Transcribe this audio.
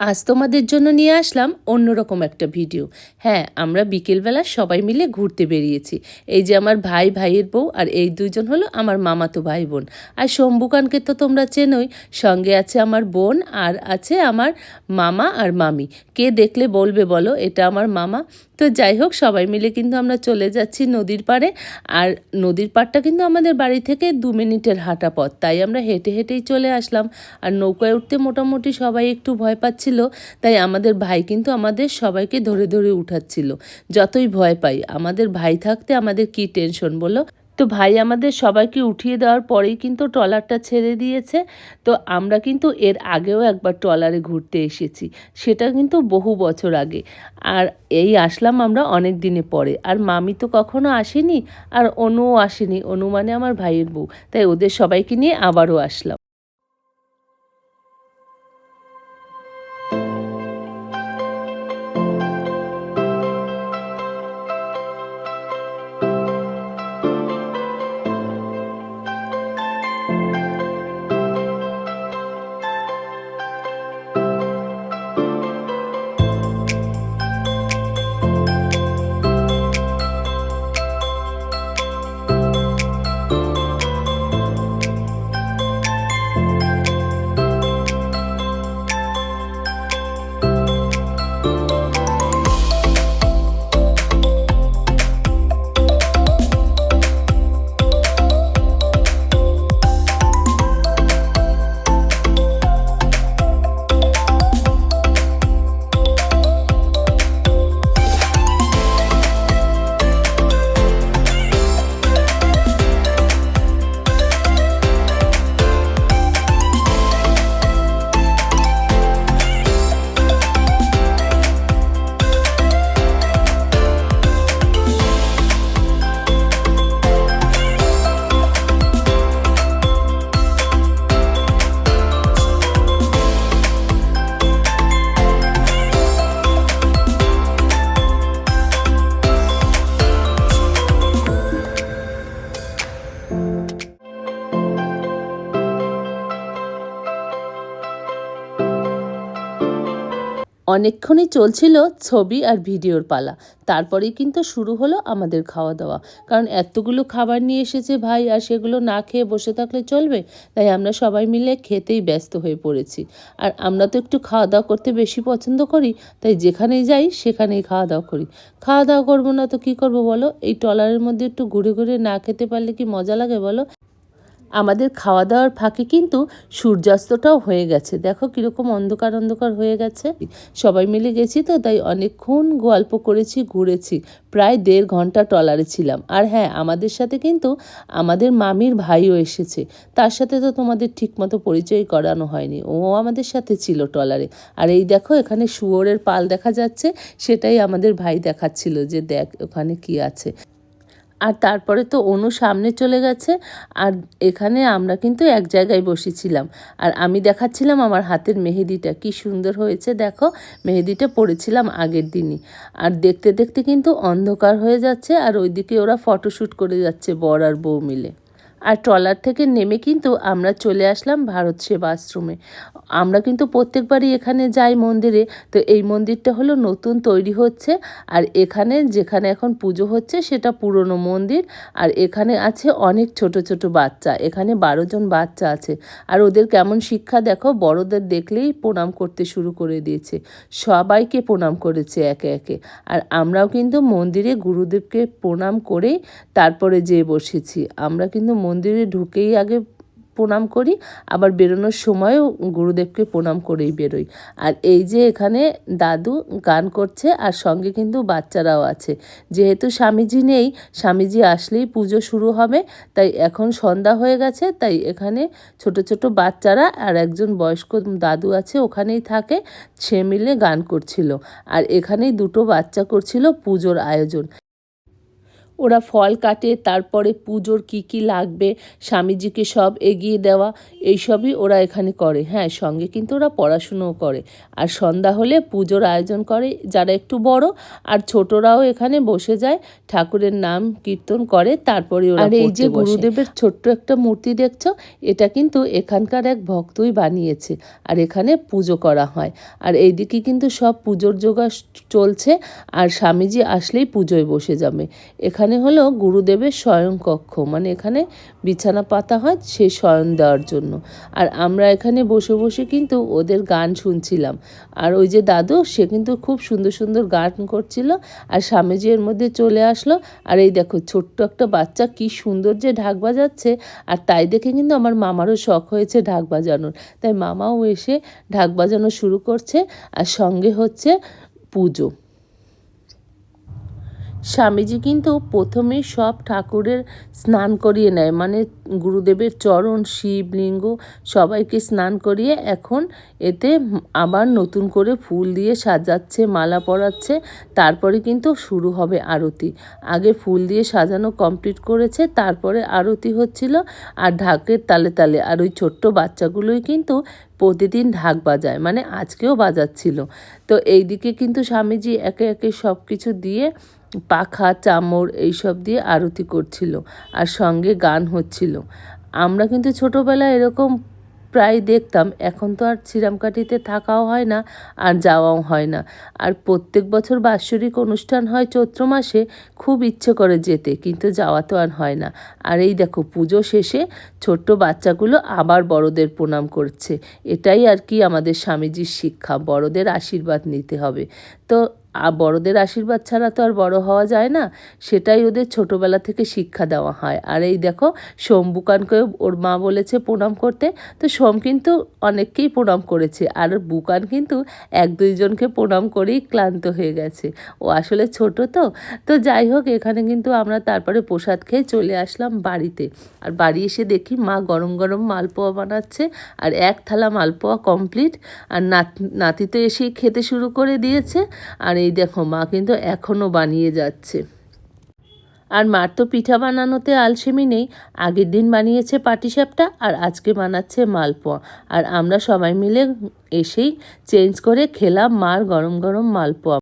আজ তোমাদের জন্য নিয়ে আসলাম অন্যরকম একটা ভিডিও। হ্যাঁ আমরা বিকেলবেলা সবাই মিলে ঘুরতে বেরিয়েছি। এই যে আমার ভাই, ভাইয়ের বউ আর এই দুজন হলো আমার মামাতো ভাই বোন আর শম্ভুকানকে তো তোমরা চেনোই, সঙ্গে আছে আমার বোন আর আছে আমার মামা আর মামি। কে দেখলে বলবে বলো, এটা আমার মামা। তো যাই হোক, সবাই মিলে কিন্তু আমরা চলে যাচ্ছি নদীর পাড়ে। আর নদীর পাড়টা কিন্তু আমাদের বাড়ি থেকে দু মিনিটের হাঁটা পথ, তাই আমরা হেঁটে হেঁটেই চলে আসলাম। আর নৌকায় উঠতে মোটামুটি সবাই একটু ভয় পাচ্ছিল তাই আমাদের ভাই কিন্তু আমাদের সবাইকে ধরে ধরে উঠাচ্ছিল। যতই ভয় পাই, আমাদের ভাই থাকতে আমাদের কি টেনশন বলো? তো ভাই আমাদের সবাইকে উঠিয়ে দেওয়ার পরেই কিন্তু ট্রলারটা ছেড়ে দিয়েছে। তো আমরা কিন্তু এর আগেও একবার ট্রলারে ঘুরতে এসেছি, সেটা কিন্তু বহু বছর আগে। আর এই আসলাম আমরা অনেক দিনে পরে। আর মামি তো কখনো আসেনি, আর অনুও আসেনি। অনু মানে আমার ভাইয়ের বউ। তাই ওদের সবাইকে নিয়ে আবারও আসলাম। অনেকক্ষণই চলছিল ছবি আর ভিডিওর পালা। তারপরেই কিন্তু শুরু হলো আমাদের খাওয়া দাওয়া কারণ এতগুলো খাবার নিয়ে এসেছে ভাই আর সেগুলো না খেয়ে বসে থাকলে চলবে? তাই আমরা সবাই মিলে খেতেই ব্যস্ত হয়ে পড়েছি। আর আমরা তো একটু খাওয়া দাওয়া করতে বেশি পছন্দ করি, তাই যেখানেই যাই সেখানেই খাওয়া দাওয়া করি। খাওয়া দাওয়া করব না তো কী করব বলো? এই ট্রলারের মধ্যে একটু ঘুরে ঘুরে না খেতে পারলে কি মজা লাগে বলো? আমাদের খাওয়া দাওয়ার ফাঁকে কিন্তু সূর্যাস্তটাও হয়ে গেছে। দেখো কীরকম অন্ধকার অন্ধকার হয়ে গেছে। সবাই মিলে গেছি তো, তাই অনেকক্ষণ গল্প করেছি, ঘুরেছি। প্রায় দেড় ঘণ্টা ট্রলারে ছিলাম। আর হ্যাঁ আমাদের সাথে কিন্তু আমাদের মামির ভাইও এসেছে। তার সাথে তো তোমাদের ঠিকমতো পরিচয় করানো হয়নি। ও আমাদের সাথে ছিল ট্রলারে। আর এই দেখো, এখানে শুয়োরের পাল দেখা যাচ্ছে। সেটাই আমাদের ভাই দেখাচ্ছিল যে দেখ, ওখানে কি আছে। আর তারপরে তো অনু সামনে চলে গেছে, আর এখানে আমরা কিন্তু এক জায়গায় বসেছিলাম। আর আমি দেখাচ্ছিলাম আমার হাতের মেহেদিটা, কি সুন্দর হয়েছে, দেখো, মেহেদিটা পড়েছিলাম আগের দিনই। আর দেখতে দেখতে কিন্তু অন্ধকার হয়ে যাচ্ছে, আর ওইদিকে ওরা ফটোশ্যুট করে যাচ্ছে বর আর বউ মিলে। আর ট্রলার থেকে নেমে কিন্তু আমরা চলে আসলাম ভারত সেবা আশ্রমে। আমরা কিন্তু প্রত্যেকবারই এখানে যাই মন্দিরে। তো এই মন্দিরটা হলো নতুন তৈরি হচ্ছে। আর এখানে যেখানে এখন পুজো হচ্ছে সেটা পুরনো মন্দির। আর এখানে আছে অনেক ছোট ছোট বাচ্চা। এখানে বারো জন বাচ্চা আছে। আর ওদের কেমন শিক্ষা দেখো, বড়দের দেখলেই প্রণাম করতে শুরু করে দিয়েছে। সবাইকে প্রণাম করেছে একে একে। আর আমরাও কিন্তু মন্দিরে গুরুদেবকে প্রণাম করেই তারপরে যেয়ে বসেছি। আমরা কিন্তু মন্দিরে ঢুকেই আগে প্রণাম করি, আবার বেরোনোর সময়ও গুরুদেবকে প্রণাম করেই বেরোই। আর এই যে এখানে দাদু গান করছে, আর সঙ্গে কিন্তু বাচ্চারাও আছে। যেহেতু স্বামীজি নেই, স্বামীজি আসলেই পুজো শুরু হবে, তাই এখন সন্ধ্যা হয়ে গেছে, তাই এখানে ছোট ছোট বাচ্চারা আর একজন বয়স্ক দাদু আছে, ওখানেই থাকে, সে মিলে গান করছিল। আর এখানেই দুটো বাচ্চা করছিল পুজোর আয়োজন। ওরা ফল কাটে তারপরে পুজোর কি কি লাগবে স্বামীজিকে সব এগিয়ে দেওয়া এইসবই ওরা এখানে করে। হ্যাঁ সঙ্গে কিন্তু ওরা পড়াশুনোও করে। আর সন্ধ্যা হলে পুজোর আয়োজন করে যারা একটু বড় আর ছোটরাও এখানে বসে যায় ঠাকুরের নাম কীর্তন করে তারপরে ওরা আর এই যে গুরুদেবের ছোট্ট একটা মূর্তি দেখছ এটা কিন্তু এখানকার এক ভক্তই বানিয়েছে আর এখানে পুজো করা হয়। আর এইদিকে কিন্তু সব পুজোর জোগাড় চলছে আর স্বামীজি আসলেই পুজোয় বসে যাবে। এখানে হলো গুরুদেবের স্বয়ং কক্ষ মানে এখানে বিছানা পাতা হয়, সে স্বয়ং দেওয়ার জন্য। আর আমরা এখানে বসে বসে কিন্তু ওদের গান শুনছিলাম। আর ওই যে দাদু, সে কিন্তু খুব সুন্দর সুন্দর গান করছিল। আর স্বামীজি এর মধ্যে চলে আসলো। আর এই দেখো, ছোট্ট একটা বাচ্চা কি সুন্দর যে ঢাক বাজাচ্ছে। আর তাই দেখে কিন্তু আমার মামারও শখ হয়েছে ঢাক বাজানোর। তাই মামাও এসে ঢাক বাজানো শুরু করছে। আর সঙ্গে হচ্ছে পুজো। স্বামীজি কিন্তু প্রথমে সব ঠাকুরের স্নান করিয়ে নেয়। মানে গুরুদেবের চরণ শিবলিঙ্গ সবাইকে স্নান করিয়ে এখন এতে আবার নতুন করে ফুল দিয়ে সাজাচ্ছে, মালা পরাচ্ছে। তারপরে কিন্তু শুরু হবে আরতি। আগে ফুল দিয়ে সাজানো কমপ্লিট করেছে, তারপরে আরতি হচ্ছিল আর ঢাকের তালে তালে। আর ওই ছোট্ট বাচ্চাগুলোই কিন্তু প্রতিদিন ঢাক বাজায় মানে আজকেও বাজাচ্ছিল। তো এইদিকে কিন্তু স্বামীজি একে একে সব কিছু দিয়ে পাখা চামড় এইসব দিয়ে আরতি করছিল আর সঙ্গে গান হচ্ছিল। আমরা কিন্তু ছোটোবেলায় এরকম প্রায় দেখতাম, এখন তো আর ছিরামকাঠিতে থাকাও হয় না আর যাওয়াও হয় না। আর প্রত্যেক বছর বাৎসরিক অনুষ্ঠান হয় চৈত্র মাসে, খুব ইচ্ছে করে যেতে, কিন্তু যাওয়া তো আর হয় না। আর এই দেখো, পুজো শেষে ছোট্ট বাচ্চাগুলো আবার বড়দের প্রণাম করছে। এটাই আর কি আমাদের স্বামীজির শিক্ষা, বড়দের আশীর্বাদ নিতে হবে। তো বড়দের আশীর্বাদ ছাড়া তো আর বড় হওয়া যায় না। সেটাই ওদের ছোটোবেলা থেকে শিক্ষা দেওয়া হয়। আর এই দেখো বুকানকেও ওর মা বলেছে প্রণাম করতে। তো সোম কিন্তু অনেককেই প্রণাম করেছে। আর বুকান কিন্তু এক দুইজনকে প্রণাম করেই ক্লান্ত হয়ে গেছে। ও আসলে ছোট তো। তো যাই হোক, এখানে কিন্তু আমরা তারপরে প্রসাদ খেয়ে চলে আসলাম বাড়িতে। আর বাড়ি এসে দেখি মা গরম গরম মালপোয়া বানাচ্ছে। আর এক থালা মালপোয়া কমপ্লিট। আর নাতি তো এসেই খেতে শুরু করে দিয়েছে। আর এই দেখো, মা কিন্তু এখনও বানিয়ে যাচ্ছে। আর মার তো পিঠা বানানোতে আলসেমি নেই। আগের দিন বানিয়েছে পাটিসাপটা আর আজকে বানাচ্ছে মালপোয়া। আর আমরা সবাই মিলে এসেই চেঞ্জ করে খেলাম মার গরম গরম মালপোয়া।